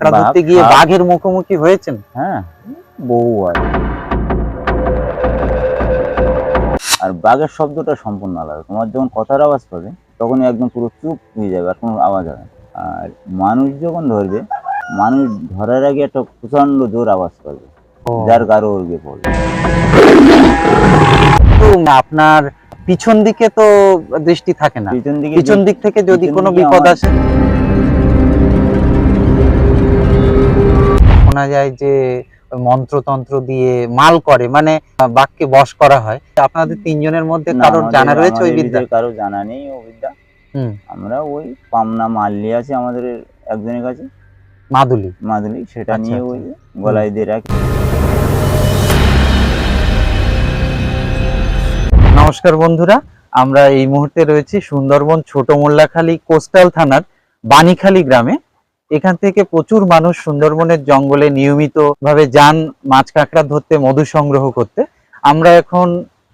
কাঁকড়া ধরতে গিয়ে বাঘের মুখোমুখি হয়েছেন? হ্যাঁ বহুবার আর বাঘের শব্দটা সম্পূর্ণ আলাদা। তোমার যখন কথার আওয়াজ পাবে তখন একদম পুরো চুপ হয়ে যাবে আর কোনো আওয়াজ হবে আর মানুষ যখন ধরবে মানুষ ধরার আগে একটা প্রচণ্ড জোর আওয়াজ করবে যার গারো উর্গে পড়বে। তো আপনার পিছন দিকে তো দৃষ্টি থাকে না। পিছন দিকে পিছন দিক থেকে যদি কোনো বিপদ আসে? শোনা যায় যে মন্ত্রতন্ত্র দিয়ে মাল করে মানে বাক্যে বশ করা হয়। আপনাদের তিনজনের মধ্যে কারোর জানা রয়েছে ওই বিদ্যা? কারও জানা নেই ও বিদ্যা। আমরা ওই পামনা মাল্লি আছে আমাদের একজনের কাছে। মাদুলি। মাদুলি সেটা আচ্ছা, নিয়ে আচ্ছা। ওই গলায় দিয়ে রাখি। নমস্কার বন্ধুরা আমরা এই মুহূর্তে রয়েছি সুন্দরবন ছোট মোল্লাখালী কোস্টাল থানার বানিখালী গ্রামে। এখান থেকে প্রচুর মানুষ সুন্দরবনের জঙ্গলে নিয়মিত ভাবে যান মাছ কাঁকড়া ধরতে মধু সংগ্রহ করতে। আমরা এখন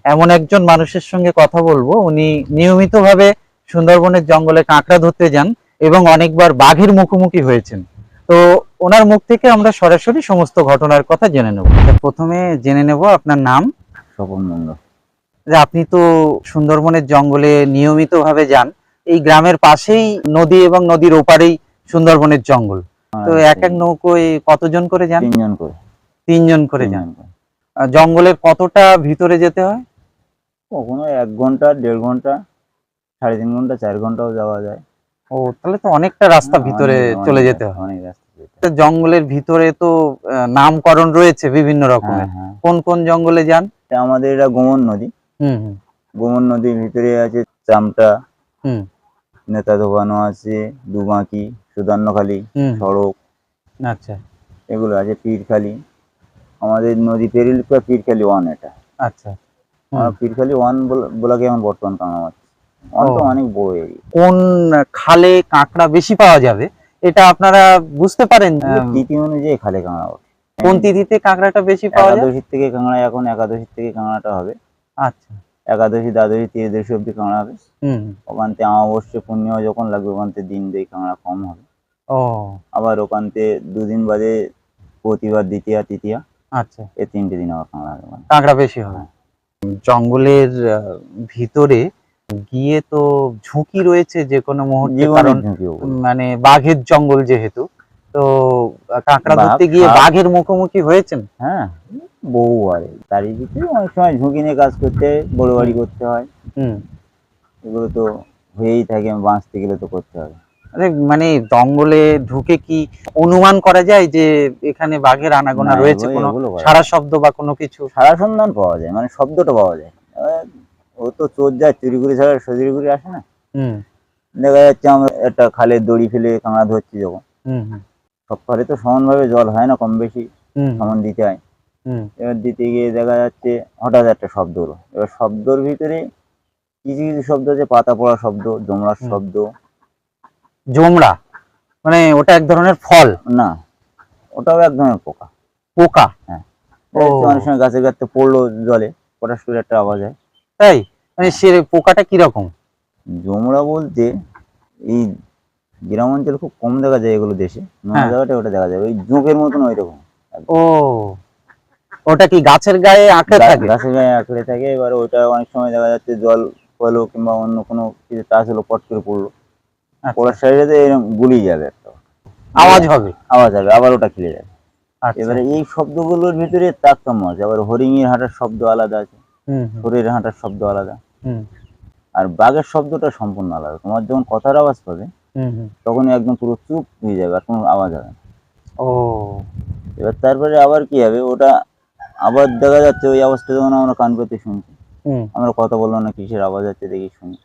এমন একজন মানুষের সঙ্গে কথা বলব উনি নিয়মিতভাবে সুন্দরবনের জঙ্গলে কাঁকড়া ধরতে যান এবং অনেকবার বাঘের মুখোমুখি হয়েছেন। তো ওনার মুখ থেকে আমরা সরাসরি সমস্ত ঘটনার কথা জেনে নেব। প্রথমে জেনে নেব আপনার নাম। স্বপন মন্ডল যে আপনি তো সুন্দরবনের জঙ্গলে নিয়মিতভাবে যান। এই গ্রামের পাশেই নদী এবং নদীর ওপারেই সুন্দরবনের জঙ্গল। তো এক এক নৌকোয় কতজন করে যান? তিনজন করে। তিনজন করে যান। জঙ্গলের কতটা ভিতরে যেতে হয়? কখনো এক ঘণ্টা দেড় ঘণ্টা সাড়ে তিন ঘণ্টা চার ঘন্টাও যাওয়া যায়। ও তাহলে তো অনেকটা রাস্তা ভিতরে চলে যেতে হয়। অনেক রাস্তা জঙ্গলের ভিতরে তো নামকরণ রয়েছে বিভিন্ন হ্যাঁ রকমের। হ্যাঁ। কোন কোন জঙ্গলে যান? আমাদের এটা গোমন নদী। হুম হুম। গোমন নদীর ভিতরে আছে চামটা। হুম। নেতা দোকানো আছে দুবাঁকি সুদান্নখালি সড়ক। আচ্ছা। এগুলো আছে পীরখালি। আমাদের নদী পেরিল পীরখালি ওয়ান এটা। আচ্ছা। পীরখালি ওয়ান বলাকে এখন বর্তমান মাছ। ওয়ান তো অনেক বড় এরিয়া কোন খালে কাঁকড়া বেশি পাওয়া যাবে এটা আপনারা বুঝতে পারেন? তিথি অনুযায়ী খালে কাঁকড়া। কোন তিথিতে কাঁকড়াটা বেশি পাওয়া যায়? একাদশীর থেকে কাঁকড়া এখন একাদশীর থেকে কাঁকড়াটা হবে। আচ্ছা। একাদশী দ্বাদশী ত্রিদশী অব্দি কাঁকড়া হবে? হুম। হুম। ওখান থেকে অমাবস্যা পূর্ণিমা যখন লাগবে ওখান থেকে দিন দিয়ে কাঁকড়া কম হবে? আবার ওখান থেকে দুদিন বাদে প্রতিবার দ্বিতীয়া তৃতীয়া আচ্ছা। এই তিনটে দিন আবার কাঁকড়া হবে কাঁকড়া বেশি হবে। জঙ্গলের ভিতরে গিয়ে তো ঝুঁকি রয়েছে যে কোনো মুহূর্তে কারণ মানে বাঘের জঙ্গল যেহেতু তো কাঁকড়া ধরতে গিয়ে বাঘের মুখোমুখি হয়েছেন? হ্যাঁ। বহুবার তারই ভিতরে অনেক সময় ঝুঁকি নিয়ে কাজ করতে হয়, বড় বাড়ি করতে হয়। হুম। এগুলো তো হয়েই থাকে বাঁচতে গেলে তো করতে হবে। আরে মানে জঙ্গলে ঢুকে কি অনুমান করা যায় যে এখানে বাঘের আনাগোনা না, রয়েছে এগুলো- কোনো এগুলো করা সারা শব্দ বা কোনো কিছু? সারা সন্ধান পাওয়া যায় মানে শব্দটা পাওয়া যায়। ও তো চোর যায় চুরি করে ছাড়া সজুরি করে আসে না? হুম। দেখা যাচ্ছে আমরা একটা খালের দড়ি ফেলে কাঁকড়া ধরছি যখন। হুম হুম, সব খালে তো সমানভাবে জল হয় না কম বেশি হুম। সমান দিতে হয়। এবার দিতে গিয়ে দেখা যাচ্ছে হঠাৎ একটা শব্দ হলো। এবার শব্দর ভিতরে কিছু কিছু শব্দ আছে পাতা পড়া শব্দ জমড়ার। শব্দ। জোমরা মানে ওটা এক ধরনের ফল? না ওটাও এক ধরনের পোকা। পোকা? যাচ্ছে অনেক সময় গাছের গাছতে পড়ল জলে পটাশ করে একটা আওয়াজ হয়। তাই? মানে সে পোকাটা কীরকম? জমড়া বলতে এই গ্রাম অঞ্চলে খুব কম দেখা যায় এগুলো দেশে। হ্যাঁ। জায়গাটা ওটা দেখা যায় ওই জোঁকের মতন ওই রকম ও। ওটা কি গাছের গায়ে আঁকড়ে থাকে? গাছের গায়ে আঁকড়ে থাকে এবার ওটা অনেক সময় দেখা যাচ্ছে জল হলো কিংবা অন্য কোনো কিছু টাচ হলো পট করে পড়ল। আচ্ছা। পড়ার সাইডে এরকম গুলি যাবে একটা। আওয়াজ হবে? আওয়াজ হবে আবার ওটা খেলে যাবে। আচ্ছা। এবারে এই শব্দগুলোর ভিতরে তারতম্য আছে আবার হরিণের হাঁটার শব্দ আলাদা আছে। হরিণের হাঁটার শব্দ আলাদা। হুম। আর বাঘের শব্দটা সম্পূর্ণ আলাদা তোমার যখন কথার আওয়াজ পাবে। তখন একদম পুরো চুপ হয়ে যাবে আর কোনো আওয়াজ হবে না। ও। এবার তারপরে আবার কি হবে ওটা আবার দেখা যাচ্ছে ওই আওয়াজটা যখন আমরা কান পেতে শুনছি। আমরা কথা বলল না কিসের আওয়াজ আছে দেখি শুনি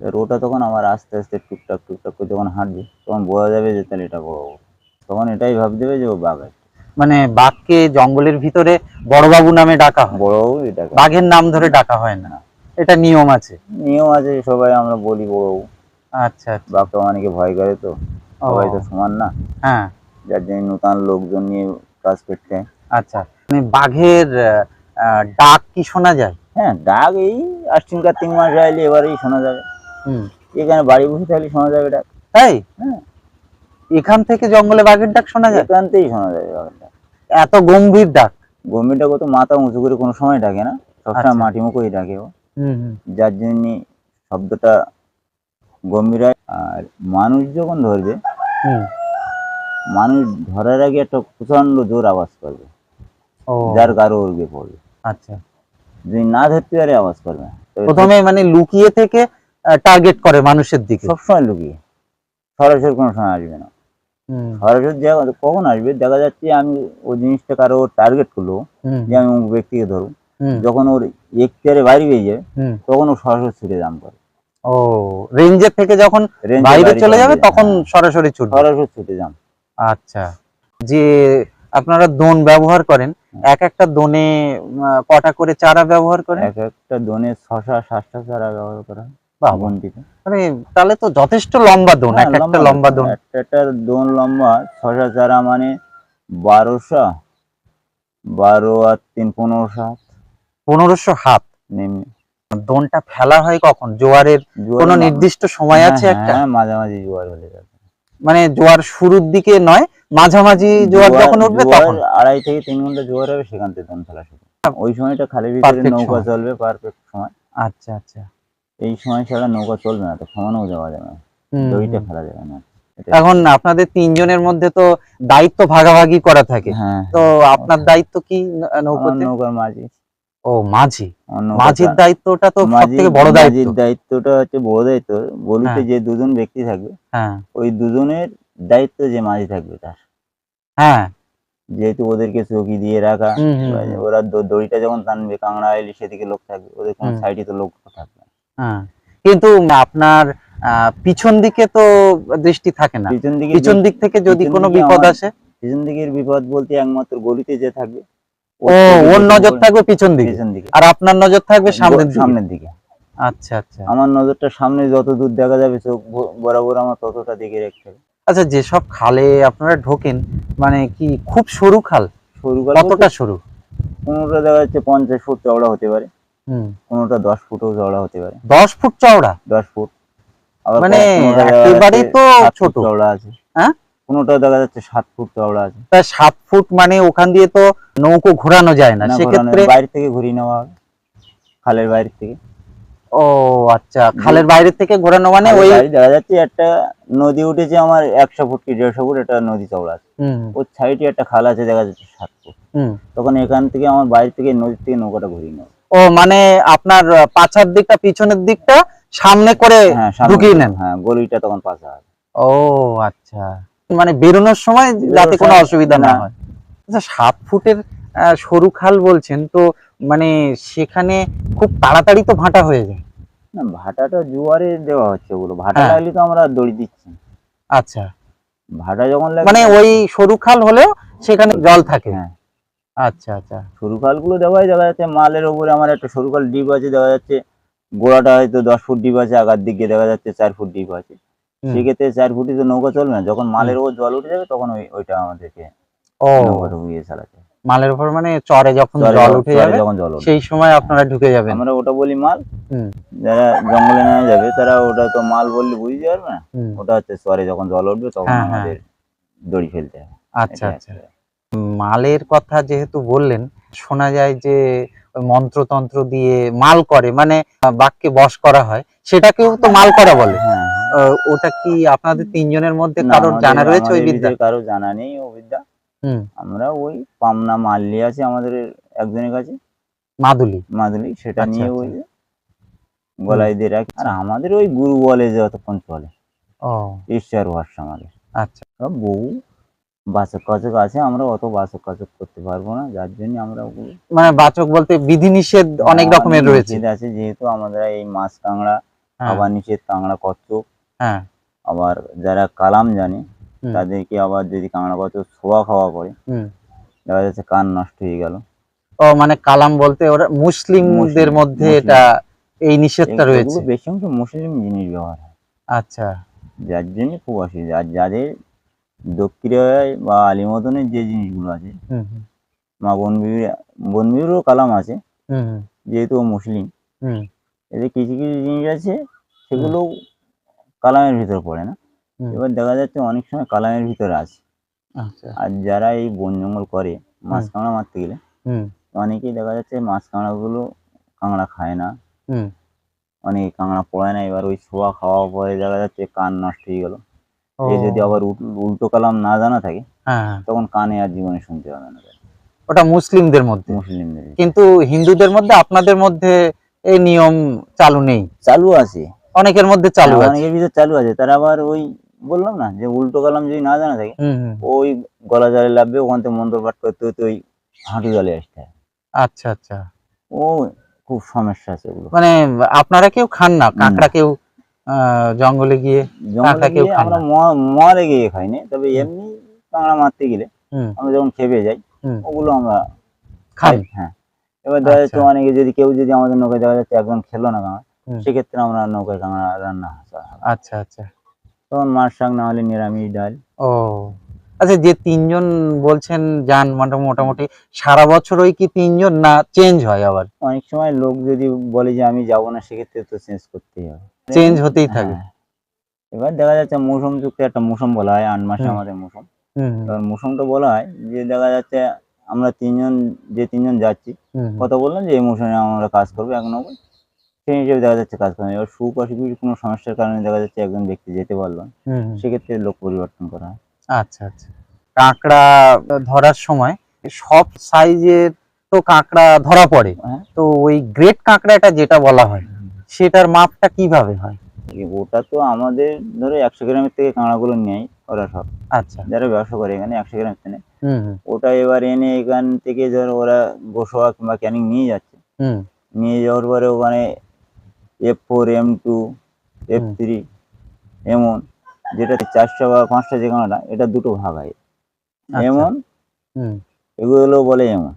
এবার ওটা তখন আবার আস্তে আস্তে টুকটাক টুকটাক করে যখন হাঁটবে তখন বোঝা যাবে যে তাহলে এটা বড় তখন এটাই ভাব দেবে যে ও বাঘ আছে। মানে বাঘকে জঙ্গলের ভিতরে বড়বাবু নামে ডাকা হয়। বড় বাবু এটা বাঘের নাম ধরে ডাকা হয় না। এটা নিয়ম আছে। নিয়ম আছে সবাই আমরা বলি বড় বাবু। আচ্ছা আচ্ছা। বাঘটা অনেকে ভয় করে তো। সবাই তো সমান না। হ্যাঁ। যার জন্য নতুন লোকজন নিয়ে কাজ করতে আচ্ছা। বাঘের ডাক কি শোনা যায়? হ্যাঁ ডাক এই আশ্বিন কার্তিক মাস আইলে এবারেই শোনা যাবে। হুম। এখানে বাড়ি বসে থাকলে শোনা যাবে ডাক। তাই হ্যাঁ। এখান থেকে জঙ্গলে বাঘের ডাক শোনা যায়? একান্তেই শোনা যায় বাঘটা এত গম্ভীর ডাক। গম্ভীরটা কত মাথা উঁচু করে কোনো সময় ডাকে না। সবসময় আচ্ছা। মাটি মুখোই ডাকে ও। যার জন্য শব্দটা গম্ভীর হয়। আর মানুষ যখন ধরবে মানুষ ধরার আগে একটা প্রচণ্ড জোর আওয়াজ করবে। যার গারো উর্গে পড়বে আচ্ছা। যদি না ধরতে পারে আওয়াজ করবে। প্রথমে মানে লুকিয়ে থেকে টার্গেট করে মানুষের দিকে। সবসময় লুকিয়ে। সরাসরি কোনো সময় আসবে না। সরাসরি কখন আসবে দেখা যাচ্ছে আমি ওই জিনিসটা কারও টার্গেট করল যে আমি অমুক ব্যক্তিকে ধরুন। যখন ওর এখতিয়ারে বাইরে বেরিয়ে যাবে তখন ও সরাসরি ছুটে দাম করে। ও রেঞ্জের থেকে যখন বাইরে চলে যাবে তখন সরাসরি ছুটবে। সরাসরি ছুটে যাম আচ্ছা। যে আপনারা দোন ব্যবহার করেন এক একটা দোনে কটা করে চারা ব্যবহার করে এক একটা দোনে ছশা সাতটা চারা ব্যবহার করা মানে তাহলে তো যথেষ্ট লম্বা দোন হ্যাঁ, এক একটা লম্বা দোন। একটা একটা দোন লম্বা ছশা চারা মানে বারোশো বারো আর তিন পনেরোশো হাত পনেরোশো হাত নেমে দোনটা ফেলা হয় কখন? জোয়ারের কোনো নির্দিষ্ট সময় হ্যাঁ, আছে একটা? হ্যাঁ মাঝামাঝি জোয়ার হলে যাবে। মানে জোয়ার শুরুর দিকে নয় মাঝামাঝি জোয়ার যখন উঠবে তখন। আড়াই থেকে তিন ঘণ্টা জোয়ার হবে সেখান থেকে দোন ফেলা শুরু ওই সময়টা খালি ভিতরে নৌকা চলবে পারফেক্ট সময়। আচ্ছা আচ্ছা। এই সময় ছাড়া নৌকা চলবে না তো সমানেও যাওয়া যাবে না। দড়িটা ফেলা যাবে না। এখন আপনাদের তিনজনের মধ্যে তো দায়িত্ব ভাগাভাগি করা থাকে। হ্যাঁ তো আপনার দায়িত্ব কি ন- আমার নৌকার মাঝি। ও মাঝি। মাঝির দায়িত্বটা তো সব মাঝির- থেকে বড় দায়িত্ব। মাঝির দায়িত্বটা হচ্ছে বড় দায়িত্ব। বলিতে হ্যাঁ। যে দুজন ব্যক্তি থাকবে হ্যাঁ। ওই দুজনের দায়িত্ব যে মাঝি থাকবে তার। হ্যাঁ। যেহেতু ওদেরকে চৌকি দিয়ে রাখা। ওরা দড়িটা যখন টানবে কাংড়া এলে সেদিকে লোক থাকবে ওদের কোনো সাইডে তো লোক থাকবে হ্যাঁ। কিন্তু আপনার পিছন দিকে তো দৃষ্টি থাকে না। পিছন দিকে পিছন দিক থেকে যদি কোনো বিপদ আসে? পিছন দিকের বিপদ বলতে একমাত্র গলিতে যে থাকবে ও ওর নজর থাকবে পিছন দিকে? পিছন দিকে। আর আপনার নজর থাকবে সামনের সামনের দিকে। আচ্ছা আচ্ছা। আমার নজরটা সামনে যত দূর দেখা যাবে চোখ বরাবর আমার ততটা দিকে রাখতে হবে আচ্ছা যেসব খালে আপনারা ঢোকেন মানে কি খুব সরু খাল? সরু কতটা সরু? কোনোটা দেখা যাচ্ছে পঞ্চাশ ফুট চওড়া হতে পারে। হুম। কোনোটা দশ ফুটও চওড়া হতে পারে। দশ ফুট চওড়া? দশ ফুট। মানে একেবারেই তো ছোট। চওড়া আছে। হ্যাঁ? কোনোটা দেখা যাচ্ছে সাত ফুট চওড়া আছে। তা সাত ফুট মানে ওখান দিয়ে তো নৌকো ঘোরানো যায় না। সেক্ষেত্রে বাইরে থেকে ঘুরিয়ে নেওয়া হবে। খালের বাইরে থেকে। ও আচ্ছা। খালের বাইরে থেকে ঘোরানো মানে ওই দেখা যাচ্ছে একটা নদী উঠেছে আমার একশো ফুট কি দেড়শো ফুট একটা নদী চওড়া আছে। ওর সাইডে একটা খাল আছে দেখা যাচ্ছে সাত ফুট। হুম। তখন এখান থেকে আমার বাইরে থেকে নদীর থেকে নৌকাটা ঘুরিয়ে নেব ও মানে আপনার পাছার দিকটা পিছনের দিকটা সামনে করে হ্যাঁ ঢুকিয়ে নেন। হ্যাঁ গলিটা তখন হবে। ও আচ্ছা। মানে বেরোনোর সময় যাতে কোনো অসুবিধা না। হয়। আচ্ছা সাত ফুটের আহ, সরু খাল বলছেন তো মানে সেখানে খুব তাড়াতাড়ি তো ভাটা হয়ে যায়। না ভাটাটা জোয়ারে দেওয়া হচ্ছে ওগুলো। ভাটা হ্যাঁ। লাগলে তো আমরা দড়ি দিচ্ছি। আচ্ছা। ভাটা যখন লাগে মানে ওই সরু খাল হলেও সেখানে জল থাকে। হ্যাঁ। আচ্ছা আচ্ছা। সরু খালগুলো দেওয়াই দেখা যাচ্ছে। মালের ওপরে আমার একটা সরু খাল ডিপ আছে দেখা যাচ্ছে। গোড়াটা হয়তো দশ ফুট ডিপ আছে আগার দিকে দেখা যাচ্ছে চার ফুট ডিপ আছে। সেক্ষেত্রে চার ফুটে তো নৌকা চলবে না যখন মালের ওপর জল উঠে যাবে তখন ওই ওইটা আমাদেরকে নৌকাটা উড়িয়ে চালাতে। মালের উপর মানে চরে যখন জল উঠে যাবে যখন জল সেই সময় আপনারা ঢুকে যাবেন। আমরা ওটা বলি মাল। যারা জঙ্গলে নেমে যাবে তারা ওটা তো মাল বললে বুঝতে পারবে না। ওটা হচ্ছে চরে যখন জল উঠবে তখন হ্যাঁ, হ্যাঁ। আমাদের দড়ি ফেলতে হবে। আচ্ছা আচ্ছা। মালের কথা যেহেতু বললেন শোনা যায় যে ওই মন্ত্রতন্ত্র দিয়ে মাল করে মানে বাক্যে বশ করা হয় সেটাকেও তো মাল করা বলে। হ্যাঁ ওটা কি আপনাদের তিনজনের মধ্যে কারোর জানা রয়েছে ওই বিদ্যা? কারও জানা নেই ও বিদ্যা। আমরা ওই পামনা মাল্লি আছে আমাদের একজনের কাছে। মাদুলি। মাদুলি সেটা আচ্ছা, নিয়ে আচ্ছা। ওই গলায় দিয়ে রাখি। আর আমাদের ওই গুরু বলে যে অতক্ষণ চলে। ও। ঈশ্বর ভরসা আমাদের। আচ্ছা। বউ বাচক কাচক আছে আমরা অত বাচক কাচক করতে পারব না যার জন্য আমরা মানে বাচক বলতে বিধিনিষেধ অনেক রকমের রয়েছে। আছে যেহেতু আমরা এই মাছ কাঁকড়া খাবার নিষেধ কাঁকড়া কচ্ছপ হ্যাঁ। আবার যারা কালাম জানে তাদেরকে আবার যদি কাঁকড়া কচ্ছপ ছোয়া খাওয়া পড়ে হুম। দেখা যাচ্ছে কান নষ্ট হয়ে গেল। ও মানে কালাম বলতে ওরা মুসলিমদের মুসলিম, মধ্যে এটা এই নিষেধটা রয়েছে। বেশি অংশ মুসলিম জিনিস ব্যবহার হয়। আচ্ছা। যার জন্য খুব অসুবিধা। আর যাদের দক্ষিণায় বা আলিমদনের যে জিনিসগুলো আছে হুম হুম, মা বনবিবির বনবিবিরও কালাম আছে। যেহেতু মুসলিম। হুম। এদের কিছু কিছু জিনিস আছে সেগুলো কালামের ভিতর পড়ে না। এবার দেখা যাচ্ছে অনেক সময় কালামের ভিতরে আছে। আচ্ছা। আর যারা এই বন জঙ্গল করে মাছ কাঁকড়া মারতে গেলে অনেকেই দেখা যাচ্ছে মাছ কাঁকড়া গুলো কাঁকড়া খায় না। অনেকে কাঁকড়া পড়ে না এবার ওই শোয়া খাওয়া পরে দেখা যাচ্ছে কান নষ্ট হয়ে গেল। যদি আবার উল্টো কালাম না জানা থাকে হ্যাঁ হ্যাঁ। তখন কানে আর জীবনে শুনতে হবে না। ওটা মুসলিমদের মধ্যে। মুসলিমদের। কিন্তু হিন্দুদের মধ্যে আপনাদের মধ্যে এই নিয়ম চালু নেই। চালু আছে। অনেকের মধ্যে চালু হ্যাঁ, আছে। অনেকের ভিতর চালু আছে। তারা আবার ওই বললাম না যে উল্টো কালাম যদি না জানা থাকে ওই গলা জলে লাগবে ওখান থেকে মন্ত্র পাঠ করতে করতে ওই হাঁটু জলে আসতে হয়। আচ্ছা আচ্ছা। ও খুব সমস্যা আছে ওগুলো। মানে আপনারা কেউ খান না? কাঁকড়া কেউ জঙ্গলে গিয়ে কাঁকড়া কেউ আমরা ম- মরে গিয়ে খাইনি তবে এমনি কাঁকড়া মারতে গেলে আমরা যখন খেপে যাই ওগুলো আমরা খাই। হ্যাঁ। এবার দেখা যাচ্ছে আচ্ছা। অনেকে যদি কেউ যদি আমাদের নৌকায় দেখা যাচ্ছে একজন খেলো না কাঁকড়া। সেক্ষেত্রে আমরা নৌকায় কাঁকড়া রান্না আচ্ছা আচ্ছা। তখন মাছ শাক না হলে নিরামিষ ডাল। ও। আচ্ছা যে তিনজন বলছেন যান মানে মোটামুটি সারা বছর ওই কি তিনজন না চেঞ্জ হয় আবার? অনেক সময় লোক যদি বলে যে আমি যাব না সেক্ষেত্রে তো চেঞ্জ করতেই হবে। চেঞ্জ হতেই থাকে। হ্যাঁ। এবার দেখা যাচ্ছে মৌসুম যুক্ত একটা মৌসুম বলা হয় আট মাসে আমাদের মৌসুম। এবার মৌসুমটা বলা হয় যে দেখা যাচ্ছে আমরা তিনজন যে তিনজন যাচ্ছি। কথা বললাম যে এই মৌসুমে আমরা কাজ করব এক নম্বর। সেই হিসেবে দেখা যাচ্ছে কাজ করবে এবার সুখ অসুবিধার কোনো সমস্যার কারণে দেখা যাচ্ছে একজন ব্যক্তি যেতে পারল। সেক্ষেত্রে লোক পরিবর্তন করা হয়। আচ্ছা আচ্ছা। কাঁকড়া ধরার সময় সব সাইজের তো কাঁকড়া ধরা পড়ে। হ্যাঁ। তো ওই গ্রেট কাঁকড়াটা যেটা বলা হয় সেটার মাপটা কীভাবে হয়? ওটা তো আমাদের ধরো একশো গ্রামের থেকে কাঁকড়াগুলো নেয় ওরা সব। আচ্ছা। যারা ব্যবসা করে এখানে একশো গ্রাম থেকে। ওটা এবার এনে এখান থেকে ধর ওরা গোসোয়া কিংবা ক্যানিং নিয়ে যাচ্ছে। হুম। নিয়ে যাওয়ার পরে ওখানে F four M two F three এমন। যেটা চারশো বা পাঁচটা যে কাঁকড়া এটা দুটো ভাগ হয়। আচ্ছা। এমন? এগুলো বলে এমন।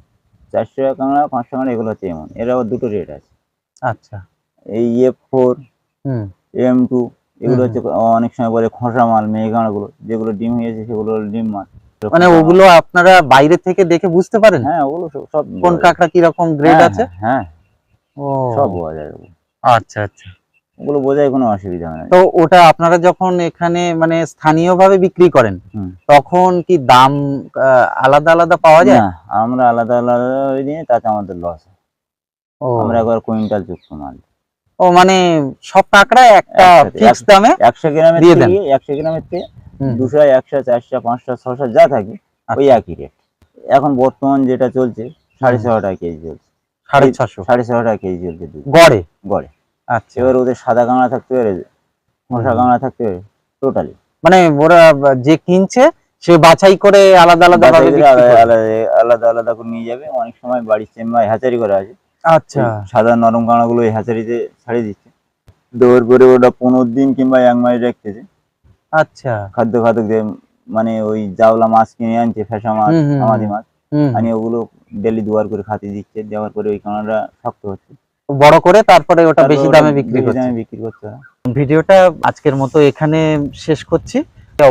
চারশো কাঁকড়া পাঁচশো কাঁকড়া এগুলো হচ্ছে এমন। এর আবার দুটো রেট আছে। আচ্ছা। এই এফ ফোর হুম। এম টু এগুলো হচ্ছে অনেক সময় বলে খোসা মাল মেয়ে কাঁকড়াগুলো যেগুলো ডিম হয়েছে সেগুলো হলো ডিম মাল। মানে ওগুলো আপনারা বাইরে থেকে দেখে বুঝতে পারেন? হ্যাঁ ওগুলো সব- কোন কাঁকড়া কি রকম গ্রেড হ্যাঁ, আছে? হ্যাঁ ও। সব বোঝা যায়। আচ্ছা আচ্ছা। ওগুলো বোঝায় কোনো অসুবিধা হয় না। তো ওটা আপনারা যখন এখানে মানে স্থানীয়ভাবে বিক্রি করেন তখন কি দাম আলাদা আলাদা পাওয়া যায়? না আমরা আলাদা আলাদা ওই দিনে তাতে আমাদের লস ও। আমরা একবার কুইন্টাল যুক্ত মাল। ও মানে সব কাঁকড়া একটা ফিক্স দামে একশো গ্রামের দিয়ে দেন। একশো গ্রামের থেকে দুশো একশো চারশো পাঁচশো ছশো যা থাকে ওই আচ্ছা। একই রেট এখন বর্তমান যেটা চলছে সাড়ে ছশো টাকা কেজি চলছে। সাড়ে ছশো সাড়ে ছশো টাকা কেজি চলছে গড়ে? গড়ে। আচ্ছা। এবার ওদের সাদা কাঁকড়া থাকতে পারে মশা কাঁকড়া থাকতে পারে টোটালি মানে ওরা যে কিনছে সে বাছাই করে আলাদা আলাদা আলাদা। আলাদা করে নিয়ে যাবে। অনেক সময় বাড়ির চেম্বার হ্যাচারি করা আছে। আচ্ছা। সাদা নরম কাঁকড়াগুলো ওই হ্যাচারিতে ছাড়িয়ে দিচ্ছে। দেওয়ার পরে ওটা পনেরো দিন কিংবা এক মাস রাখতেছে। আচ্ছা। খাদ্য খাদক দিয়ে মানে ওই জাওলা মাছ কিনে আনছে ফেসা মাছ হুম, হুম, আমাদি হুম। মাছ। হুম, আনি ওগুলো ডেলি দুয়ার করে খাতে দিচ্ছে। দেওয়ার পরে ওই কাঁকড়াটা শক্ত হচ্ছে। বড় করে তারপরে ওটা বেশি দামে বিক্রি করছে বিক্রি করতে হয়। ভিডিওটা আজকের মতো এখানে শেষ করছি।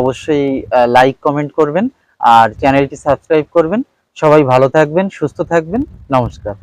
অবশ্যই লাইক কমেন্ট করবেন আর চ্যানেলটি সাবস্ক্রাইব করবেন। সবাই ভালো থাকবেন সুস্থ থাকবেন। নমস্কার।